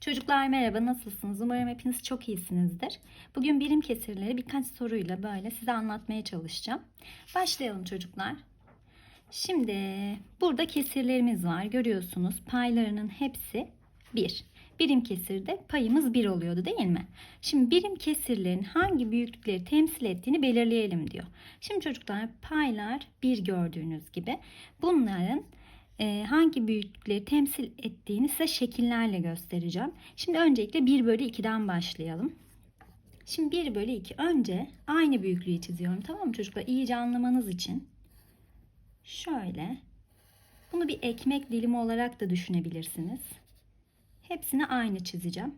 Çocuklar merhaba nasılsınız? Umarım hepiniz çok iyisinizdir. Bugün birim kesirleri birkaç soruyla böyle size anlatmaya çalışacağım. Başlayalım çocuklar. Şimdi burada kesirlerimiz var. Görüyorsunuz paylarının hepsi 1. Birim kesirde payımız 1 oluyordu değil mi? Şimdi birim kesirlerin hangi büyüklükleri temsil ettiğini belirleyelim diyor. Şimdi çocuklar paylar 1 gördüğünüz gibi bunların hangi büyüklükleri temsil ettiğini size şekillerle göstereceğim. Şimdi öncelikle 1 bölü 2'den başlayalım. Şimdi 1 bölü 2 önce aynı büyüklüğü çiziyorum tamam mı çocuklar? İyice anlamanız için. Şöyle. Bunu bir ekmek dilimi olarak da düşünebilirsiniz. Hepsini aynı çizeceğim.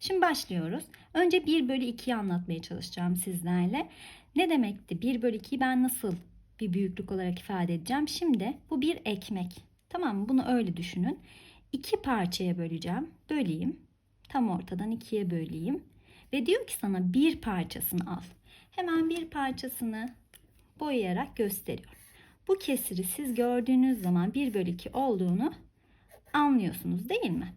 Şimdi başlıyoruz. Önce 1 bölü 2'yi anlatmaya çalışacağım sizlerle. Ne demekti? 1 bölü 2'yi ben nasıl bir büyüklük olarak ifade edeceğim. Şimdi bu bir ekmek. Tamam mı? Bunu öyle düşünün. İki parçaya böleceğim. Böleyim. Tam ortadan ikiye böleyim. Ve diyor ki sana bir parçasını al. Hemen bir parçasını boyayarak gösteriyorum. Bu kesiri siz gördüğünüz zaman 1 bölü 2 olduğunu anlıyorsunuz değil mi?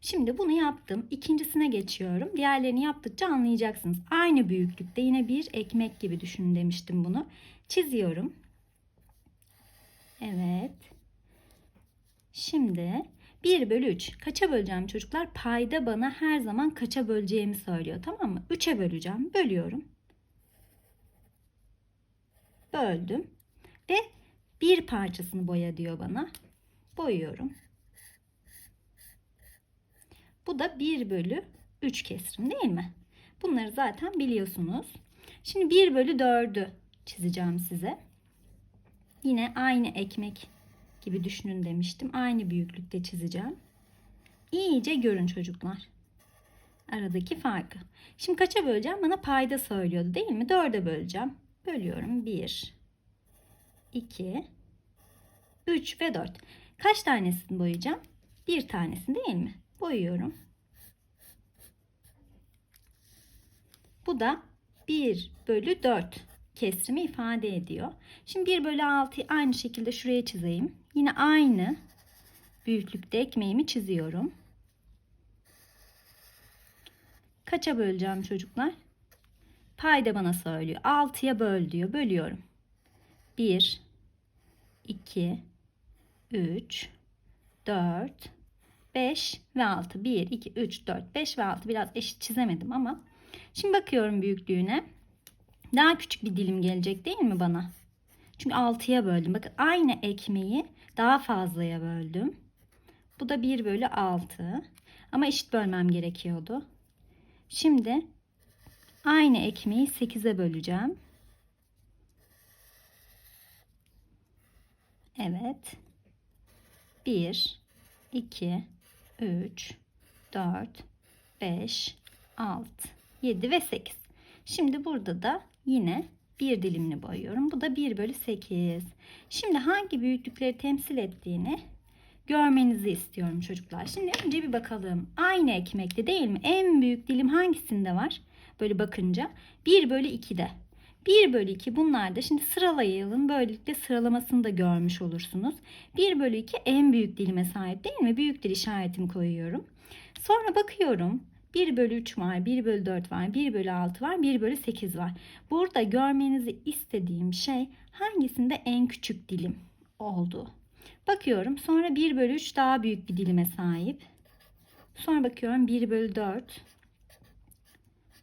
Şimdi bunu yaptım. İkincisine geçiyorum. Diğerlerini yaptıkça anlayacaksınız. Aynı büyüklükte yine bir ekmek gibi düşünün demiştim bunu. Çiziyorum. Evet. Şimdi 1 bölü 3. Kaça böleceğim çocuklar? Payda bana her zaman kaça böleceğimi söylüyor. Tamam mı? 3'e böleceğim. Bölüyorum. Böldüm. Ve bir parçasını boya diyor bana. Boyuyorum. Bu da 1 bölü 3 kesrim değil mi? Bunları zaten biliyorsunuz. Şimdi 1 bölü 4'ü çizeceğim size. Yine aynı ekmek gibi düşünün demiştim. Aynı büyüklükte çizeceğim. İyice görün çocuklar. Aradaki farkı. Şimdi kaça böleceğim? Bana payda söylüyordu değil mi? 4'e böleceğim. Bölüyorum. 1, 2, 3 ve 4. Kaç tanesini boyayacağım? Bir tanesini değil mi? Boyuyorum. Bu da 1 bölü 4 kesrimi ifade ediyor. Şimdi 1 bölü 6'yı aynı şekilde şuraya çizeyim. Yine aynı büyüklükte ekmeğimi çiziyorum. Kaça böleceğim çocuklar? Payda bana söylüyor. 6'ya böl diyor. Bölüyorum. 1 2 3 4 5 ve 6. 1 2 3 4 5 ve 6 biraz eşit çizemedim ama şimdi bakıyorum büyüklüğüne. Daha küçük bir dilim gelecek değil mi bana? Çünkü 6'ya böldüm. Bakın aynı ekmeği daha fazlaya böldüm. Bu da 1 bölü 6. Ama eşit bölmem gerekiyordu. Şimdi aynı ekmeği 8'e böleceğim. Evet. 1, 2, 3, 4, 5, 6, 7 ve 8. Şimdi burada da yine bir dilimini boyuyorum. Bu da 1 bölü 8. Şimdi hangi büyüklükleri temsil ettiğini görmenizi istiyorum çocuklar. Şimdi önce bir bakalım. Aynı ekmekte değil mi? En büyük dilim hangisinde var? Böyle bakınca 1 bölü 2'de. 1 bölü 2 bunlar da şimdi sıralayalım. Böylelikle sıralamasını da görmüş olursunuz. 1 bölü 2 en büyük dilime sahip değil mi? Büyüktür işaretimi koyuyorum. Sonra bakıyorum. 1 bölü 3 var, 1 bölü 4 var, 1 bölü 6 var, 1 bölü 8 var. Burada görmenizi istediğim şey hangisinde en küçük dilim oldu. Bakıyorum sonra 1 bölü 3 daha büyük bir dilime sahip. Sonra bakıyorum 1 bölü 4.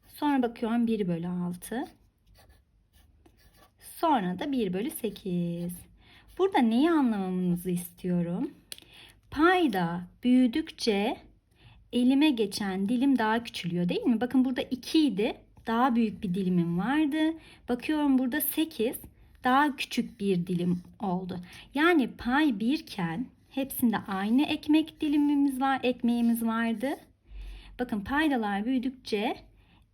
Sonra bakıyorum 1 bölü 6. Sonra da 1 bölü 8. Burada neyi anlamamızı istiyorum? Payda büyüdükçe elime geçen dilim daha küçülüyor değil mi? Bakın burada 2 idi. Daha büyük bir dilimim vardı. Bakıyorum burada 8. Daha küçük bir dilim oldu. Yani pay 1 iken hepsinde aynı ekmek dilimimiz var, ekmeğimiz vardı. Bakın paydalar büyüdükçe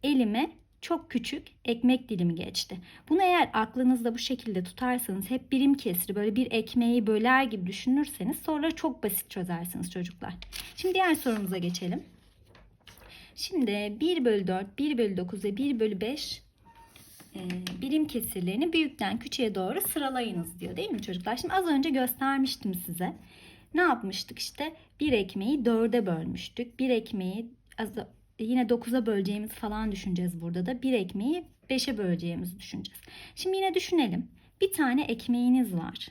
elime çok küçük ekmek dilimi geçti. Bunu eğer aklınızda bu şekilde tutarsanız hep birim kesri böyle bir ekmeği böler gibi düşünürseniz sonra çok basit çözersiniz çocuklar. Şimdi diğer sorumuza geçelim. Şimdi 1 bölü 4, 1 bölü 9 ve 1 bölü 5 e, birim kesirlerini büyükten küçüğe doğru sıralayınız diyor değil mi çocuklar? Şimdi az önce göstermiştim size. Ne yapmıştık işte bir ekmeği dörde bölmüştük. Bir ekmeği az- yine 9'a böleceğimiz falan düşüneceğiz burada da. Bir ekmeği 5'e böleceğimizi düşüneceğiz. Şimdi yine düşünelim. Bir tane ekmeğiniz var.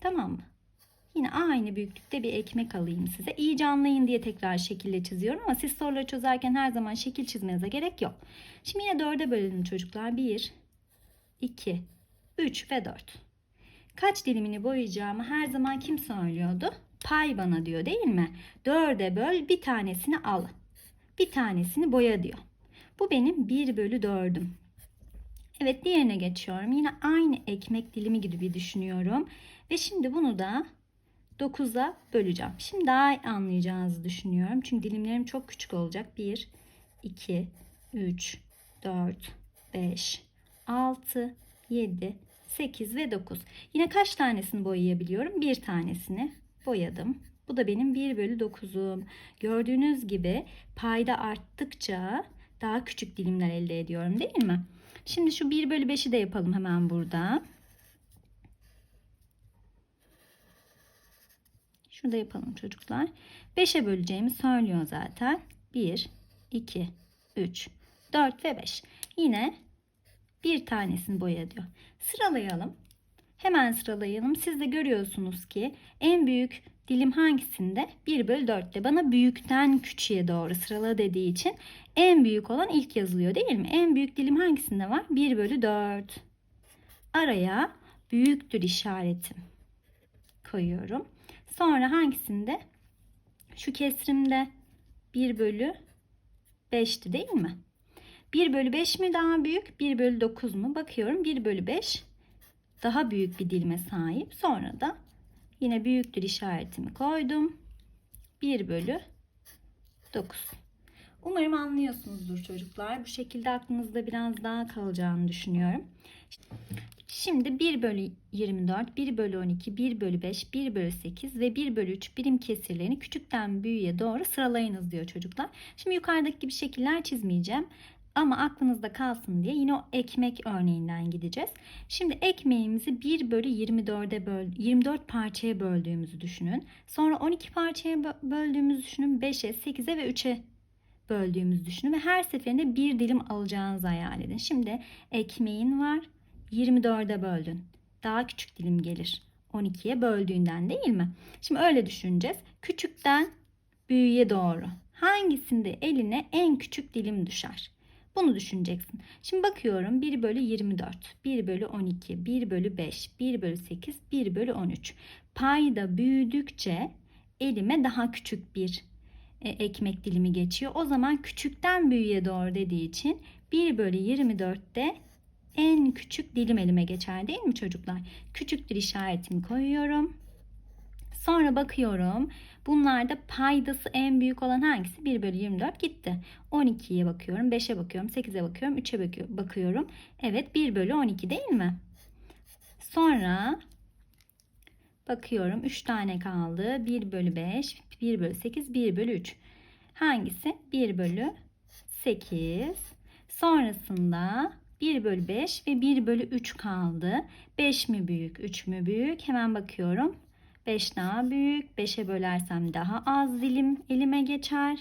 Tamam mı? Yine aynı büyüklükte bir ekmek alayım size. İyice anlayın diye tekrar şekille çiziyorum ama siz soruları çözerken her zaman şekil çizmenize gerek yok. Şimdi yine dörde bölelim çocuklar. 1, 2, 3 ve 4. Kaç dilimini boyayacağımı her zaman kim söylüyordu? Pay bana diyor değil mi? Dörde böl bir tanesini al. Bir tanesini boya diyor. Bu benim 1 bölü 4'üm. Evet diğerine geçiyorum. Yine aynı ekmek dilimi gibi düşünüyorum. Ve şimdi bunu da 9'a böleceğim. Şimdi daha iyi anlayacağınızı düşünüyorum. Çünkü dilimlerim çok küçük olacak. 1, 2, 3, 4, 5, 6, 7, 8 ve 9. Yine kaç tanesini boyayabiliyorum? Bir tanesini boyadım. Bu da benim 1 bölü 9'um. Gördüğünüz gibi payda arttıkça daha küçük dilimler elde ediyorum değil mi? Şimdi şu 1 bölü 5'i de yapalım hemen burada. Şurada yapalım çocuklar. 5'e böleceğimi söylüyor zaten. 1, 2, 3, 4 ve 5. Yine bir tanesini boya diyor. Sıralayalım. Hemen sıralayalım. Siz de görüyorsunuz ki en büyük dilim hangisinde? 1 bölü 4'te. Bana büyükten küçüğe doğru sırala dediği için en büyük olan ilk yazılıyor değil mi? En büyük dilim hangisinde var? 1 bölü 4. Araya büyüktür işaretim koyuyorum. Sonra hangisinde? Şu kesrimde 1 bölü 5'ti değil mi? 1 bölü 5 mi daha büyük? 1 bölü 9 mu? Bakıyorum 1 bölü 5 daha büyük bir dilime sahip. Sonra da yine büyüktür işaretimi koydum. 1 bölü 9. Umarım anlıyorsunuzdur çocuklar. Bu şekilde aklınızda biraz daha kalacağını düşünüyorum. Şimdi 1 bölü 24, 1 bölü 12, 1 bölü 5, 1 bölü 8 ve 1 bölü 3 birim kesirlerini küçükten büyüğe doğru sıralayınız diyor çocuklar. Şimdi yukarıdaki gibi şekiller çizmeyeceğim. Ama aklınızda kalsın diye yine o ekmek örneğinden gideceğiz. Şimdi ekmeğimizi 1 bölü 24'e böl 24 parçaya böldüğümüzü düşünün. Sonra 12 parçaya bö- böldüğümüzü düşünün. 5'e, 8'e ve 3'e böldüğümüzü düşünün. Ve her seferinde bir dilim alacağınızı hayal edin. Şimdi ekmeğin var. 24'e böldün. Daha küçük dilim gelir. 12'ye böldüğünden değil mi? Şimdi öyle düşüneceğiz. Küçükten büyüğe doğru. Hangisinde eline en küçük dilim düşer? Bunu düşüneceksin. Şimdi bakıyorum 1 bölü 24, 1 bölü 12, 1 bölü 5, 1 bölü 8, 1 bölü 13. Payda büyüdükçe elime daha küçük bir e, ekmek dilimi geçiyor. O zaman küçükten büyüğe doğru dediği için 1 bölü 24'te en küçük dilim elime geçer değil mi çocuklar? Küçüktür işaretimi koyuyorum. Sonra bakıyorum. Bunlarda paydası en büyük olan hangisi? 1 bölü 24 gitti. 12'ye bakıyorum. 5'e bakıyorum. 8'e bakıyorum. 3'e bakıyorum. Evet 1 bölü 12 değil mi? Sonra bakıyorum. 3 tane kaldı. 1 bölü 5, 1 bölü 8, 1 bölü 3. Hangisi? 1 bölü 8. Sonrasında 1 bölü 5 ve 1 bölü 3 kaldı. 5 mi büyük, 3 mü büyük? Hemen bakıyorum. 5 daha büyük. 5'e bölersem daha az dilim elime geçer.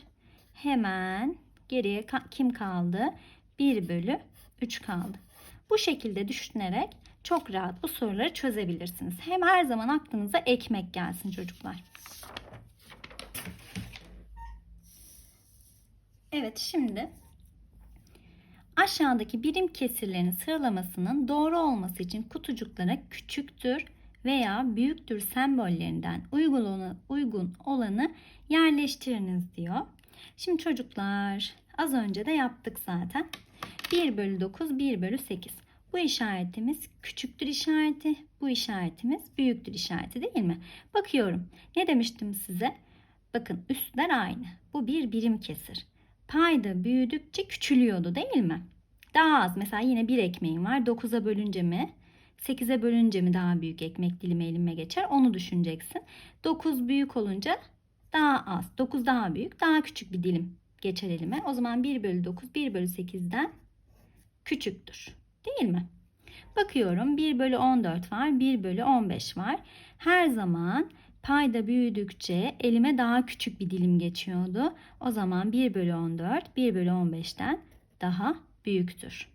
Hemen geriye kim kaldı? 1 bölü 3 kaldı. Bu şekilde düşünerek çok rahat bu soruları çözebilirsiniz. Hem her zaman aklınıza ekmek gelsin çocuklar. Evet şimdi aşağıdaki birim kesirlerin sıralamasının doğru olması için kutucuklara küçüktür veya büyüktür sembollerinden uygun olanı, uygun olanı yerleştiriniz diyor. Şimdi çocuklar az önce de yaptık zaten. 1 bölü 9, 1 bölü 8. Bu işaretimiz küçüktür işareti, bu işaretimiz büyüktür işareti değil mi? Bakıyorum. Ne demiştim size? Bakın üstler aynı. Bu bir birim kesir. Payda büyüdükçe küçülüyordu değil mi? Daha az. Mesela yine bir ekmeğim var. 9'a bölünce mi? 8'e bölünce mi daha büyük ekmek dilimi elime geçer? Onu düşüneceksin. 9 büyük olunca daha az. 9 daha büyük. Daha küçük bir dilim geçer elime. O zaman 1 bölü 9 1 bölü 8'den küçüktür. Değil mi? Bakıyorum 1 bölü 14 var. 1 bölü 15 var. Her zaman Payda büyüdükçe elime daha küçük bir dilim geçiyordu. O zaman 1 bölü 14 1 bölü 15'ten daha büyüktür.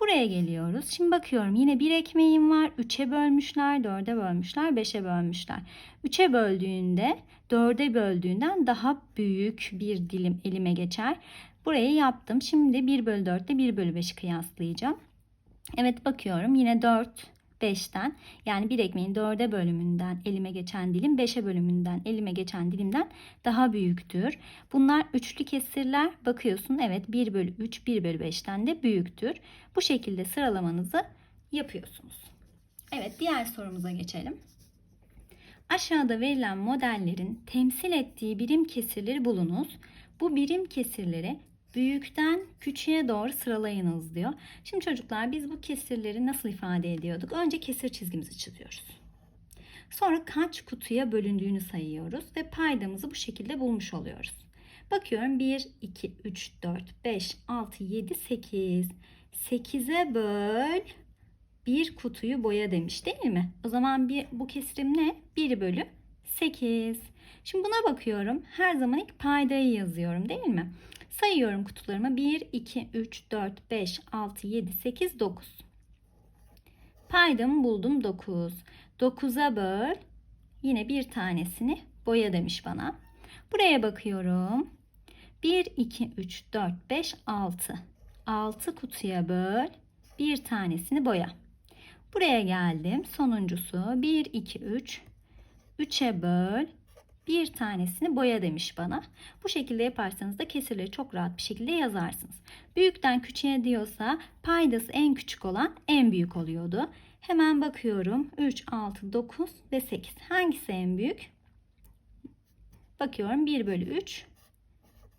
Buraya geliyoruz. Şimdi bakıyorum yine bir ekmeğim var. 3'e bölmüşler, 4'e bölmüşler, 5'e bölmüşler. 3'e böldüğünde 4'e böldüğünden daha büyük bir dilim elime geçer. Burayı yaptım. Şimdi 1 bölü 4 ile 1 bölü 5'i kıyaslayacağım. Evet bakıyorum yine 4 5'ten yani bir ekmeğin 4'e bölümünden elime geçen dilim 5'e bölümünden elime geçen dilimden daha büyüktür. Bunlar üçlü kesirler. Bakıyorsun evet 1 bölü 3 1 bölü 5'ten de büyüktür. Bu şekilde sıralamanızı yapıyorsunuz. Evet diğer sorumuza geçelim. Aşağıda verilen modellerin temsil ettiği birim kesirleri bulunuz. Bu birim kesirleri büyükten küçüğe doğru sıralayınız diyor. Şimdi çocuklar biz bu kesirleri nasıl ifade ediyorduk? Önce kesir çizgimizi çiziyoruz. Sonra kaç kutuya bölündüğünü sayıyoruz ve paydamızı bu şekilde bulmuş oluyoruz. Bakıyorum 1, 2, 3, 4, 5, 6, 7, 8. 8'e böl bir kutuyu boya demiş değil mi? O zaman bir, bu kesirim ne? 1 bölü 8. Şimdi buna bakıyorum. Her zaman ilk paydayı yazıyorum değil mi? Sayıyorum kutularımı. 1, 2, 3, 4, 5, 6, 7, 8, 9. Paydamı buldum 9. 9'a böl. Yine bir tanesini boya demiş bana. Buraya bakıyorum. 1, 2, 3, 4, 5, 6. 6 kutuya böl. Bir tanesini boya. Buraya geldim. Sonuncusu 1, 2, 3. 3'e böl bir tanesini boya demiş bana. Bu şekilde yaparsanız da kesirleri çok rahat bir şekilde yazarsınız. Büyükten küçüğe diyorsa paydası en küçük olan en büyük oluyordu. Hemen bakıyorum. 3, 6, 9 ve 8. Hangisi en büyük? Bakıyorum 1 bölü 3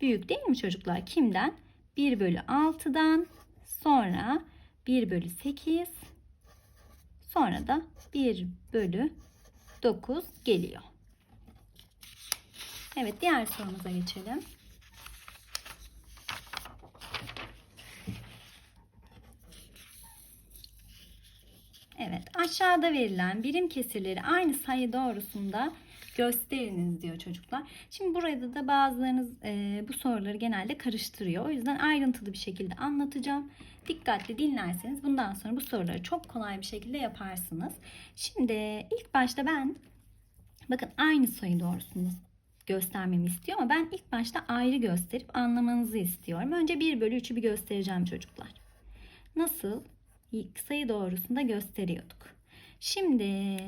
büyük değil mi çocuklar? Kimden? 1 bölü 6'dan sonra 1 bölü 8 sonra da 1 bölü 9 geliyor. Evet diğer sorumuza geçelim. Evet aşağıda verilen birim kesirleri aynı sayı doğrusunda gösteriniz diyor çocuklar. Şimdi burada da bazılarınız e, bu soruları genelde karıştırıyor. O yüzden ayrıntılı bir şekilde anlatacağım. Dikkatli dinlerseniz bundan sonra bu soruları çok kolay bir şekilde yaparsınız. Şimdi ilk başta ben bakın aynı sayı doğrusunda göstermemi istiyor ama ben ilk başta ayrı gösterip anlamanızı istiyorum. Önce 1 bölü 3'ü bir göstereceğim çocuklar. Nasıl? Sayı doğrusunda gösteriyorduk. Şimdi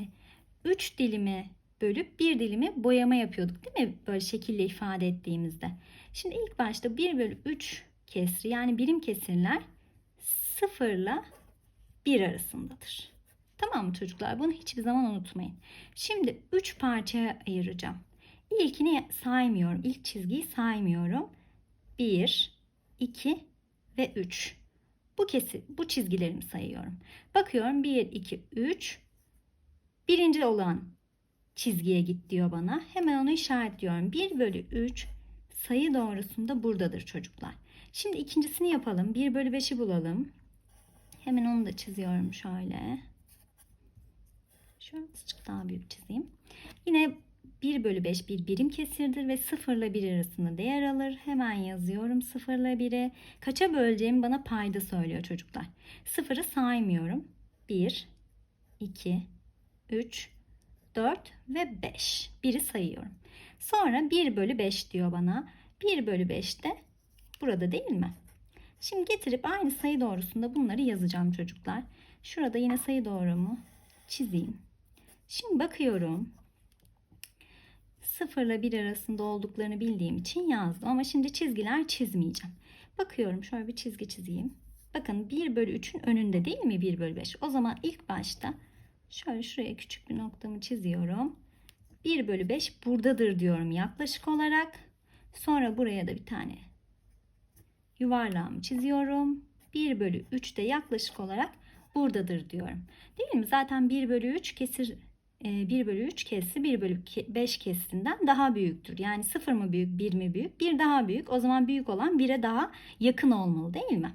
3 dilimi bölüp bir dilimi boyama yapıyorduk değil mi? Böyle şekilde ifade ettiğimizde. Şimdi ilk başta 1 bölü 3 kesri yani birim kesirler 0 ile 1 arasındadır. Tamam mı çocuklar? Bunu hiçbir zaman unutmayın. Şimdi 3 parçaya ayıracağım. İlkini saymıyorum. İlk çizgiyi saymıyorum. 1, 2 ve 3. Bu kesi, bu çizgilerimi sayıyorum. Bakıyorum 1, 2, 3. Birinci olan çizgiye git diyor bana. Hemen onu işaretliyorum. 1 bölü 3 sayı doğrusunda buradadır çocuklar. Şimdi ikincisini yapalım. 1 bölü 5'i bulalım. Hemen onu da çiziyorum şöyle. Şöyle azıcık daha büyük çizeyim. Yine 1 bölü 5 bir birim kesirdir ve 0 ile 1 arasında değer alır. Hemen yazıyorum 0 ile 1'e. Kaça böleceğimi bana payda söylüyor çocuklar. 0'ı saymıyorum. 1, 2, 3, 4 ve 5. 1'i sayıyorum. Sonra 1 bölü 5 diyor bana. 1 bölü 5 de burada değil mi? Şimdi getirip aynı sayı doğrusunda bunları yazacağım çocuklar. Şurada yine sayı doğrumu çizeyim. Şimdi bakıyorum. 0 ile 1 arasında olduklarını bildiğim için yazdım. Ama şimdi çizgiler çizmeyeceğim. Bakıyorum şöyle bir çizgi çizeyim. Bakın 1 bölü 3'ün önünde değil mi 1 bölü 5? O zaman ilk başta şöyle şuraya küçük bir noktamı çiziyorum. 1 bölü 5 buradadır diyorum yaklaşık olarak. Sonra buraya da bir tane yuvarlağımı çiziyorum. 1 bölü 3 de yaklaşık olarak buradadır diyorum. Değil mi? Zaten 1 bölü 3 kesir 1 e, bölü 3 kesri 1 bölü 5 kesrinden daha büyüktür. Yani 0 mı büyük 1 mi büyük? 1 daha büyük. O zaman büyük olan 1'e daha yakın olmalı değil mi?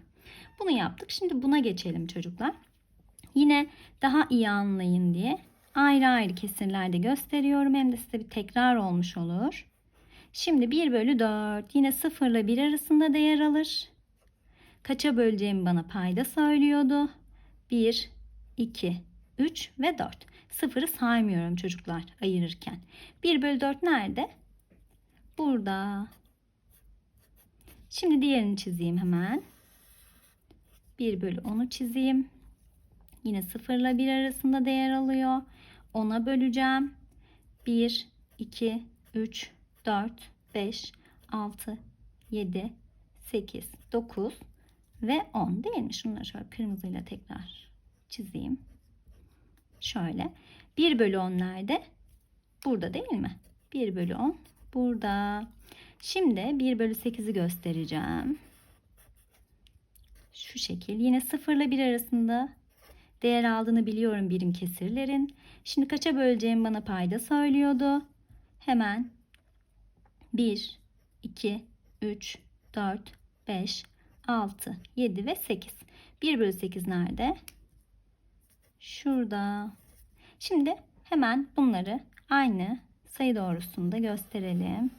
Bunu yaptık. Şimdi buna geçelim çocuklar. Yine daha iyi anlayın diye ayrı ayrı kesirlerde gösteriyorum. Hem de size bir tekrar olmuş olur. Şimdi 1 bölü 4 yine 0 ile 1 arasında değer alır. Kaça böleceğimi bana payda söylüyordu. 1, 2, 3 ve 4. Sıfırı saymıyorum çocuklar ayırırken. 1 bölü 4 nerede? Burada. Şimdi diğerini çizeyim hemen. 1 bölü 10'u çizeyim. Yine 0 ile 1 arasında değer alıyor. 10'a böleceğim. 1, 2, 3, 4, 5, 6, 7, 8, 9 ve 10 değil mi? Şunları şöyle kırmızıyla tekrar çizeyim. Şöyle. 1 bölü 10 nerede? Burada değil mi? 1 bölü 10 burada. Şimdi 1 bölü 8'i göstereceğim. Şu şekil. Yine 0 ile 1 arasında değer aldığını biliyorum birim kesirlerin. Şimdi kaça böleceğim bana payda söylüyordu. Hemen 1, 2, 3, 4, 5, 6, 7 ve 8. 1 bölü 8 nerede? Şurada. Şimdi hemen bunları aynı sayı doğrusunda gösterelim.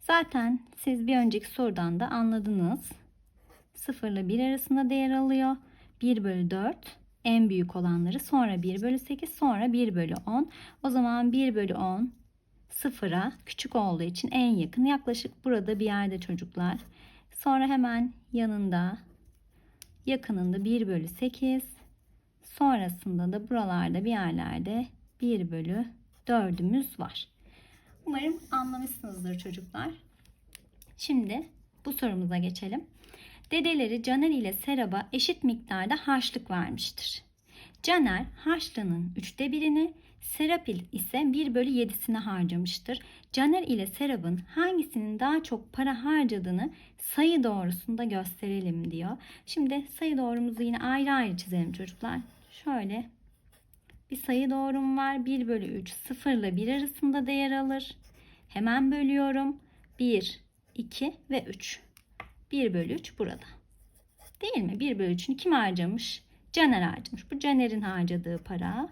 Zaten siz bir önceki sorudan da anladınız. 0 ile 1 arasında değer alıyor. 1 bölü 4 en büyük olanları sonra 1 bölü 8 sonra 1 bölü 10. O zaman 1 bölü 10 sıfıra küçük olduğu için en yakın yaklaşık burada bir yerde çocuklar. Sonra hemen yanında yakınında 1 bölü 8 sonrasında da buralarda bir yerlerde 1 bölü 4'ümüz var. Umarım anlamışsınızdır çocuklar. Şimdi bu sorumuza geçelim. Dedeleri Caner ile Serap'a eşit miktarda harçlık vermiştir. Caner harçlığının üçte birini, Serap ise 1 bölü 7'sini harcamıştır. Caner ile Serap'ın hangisinin daha çok para harcadığını sayı doğrusunda gösterelim diyor. Şimdi sayı doğrumuzu yine ayrı ayrı çizelim çocuklar. Şöyle bir sayı doğrum var. 1 bölü 3 0 ile 1 arasında değer alır. Hemen bölüyorum. 1, 2 ve 3. 1 bölü 3 burada. Değil mi? 1 bölü 3'ünü kim harcamış? Caner harcamış. Bu Caner'in harcadığı para.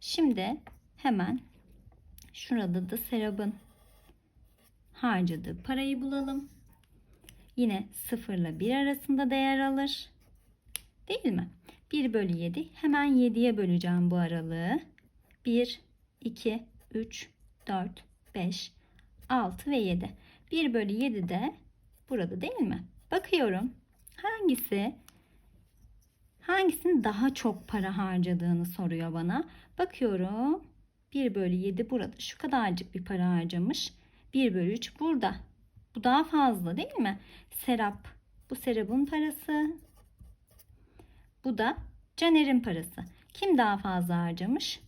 Şimdi hemen şurada da Serap'ın harcadığı parayı bulalım. Yine 0 ile 1 arasında değer alır. Değil mi? 1 bölü 7. Hemen 7'ye böleceğim bu aralığı. 1, 2, 3, 4, 5, 6 ve 7. 1 bölü 7 de burada değil mi? Bakıyorum. Hangisi hangisinin daha çok para harcadığını soruyor bana. Bakıyorum. 1 bölü 7 burada. Şu kadarcık bir para harcamış. 1 bölü 3 burada. Bu daha fazla değil mi? Serap. Bu Serap'ın parası. Bu da Caner'in parası. Kim daha fazla harcamış?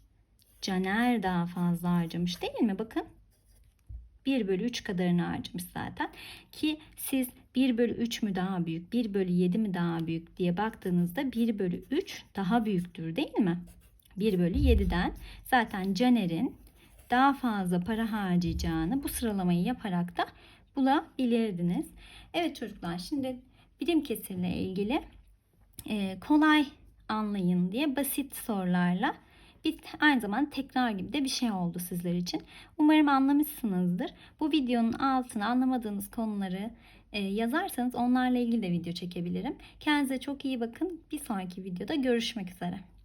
Caner daha fazla harcamış değil mi? Bakın. 1 bölü 3 kadarını harcamış zaten. Ki siz 1 bölü 3 mü daha büyük, 1 bölü 7 mi daha büyük diye baktığınızda 1 bölü 3 daha büyüktür değil mi? 1 bölü 7'den zaten Caner'in daha fazla para harcayacağını bu sıralamayı yaparak da bulabilirdiniz. Evet çocuklar şimdi birim kesirle ilgili e, kolay anlayın diye basit sorularla bir aynı zamanda tekrar gibi de bir şey oldu sizler için. Umarım anlamışsınızdır. Bu videonun altına anlamadığınız konuları e, yazarsanız onlarla ilgili de video çekebilirim. Kendinize çok iyi bakın. Bir sonraki videoda görüşmek üzere.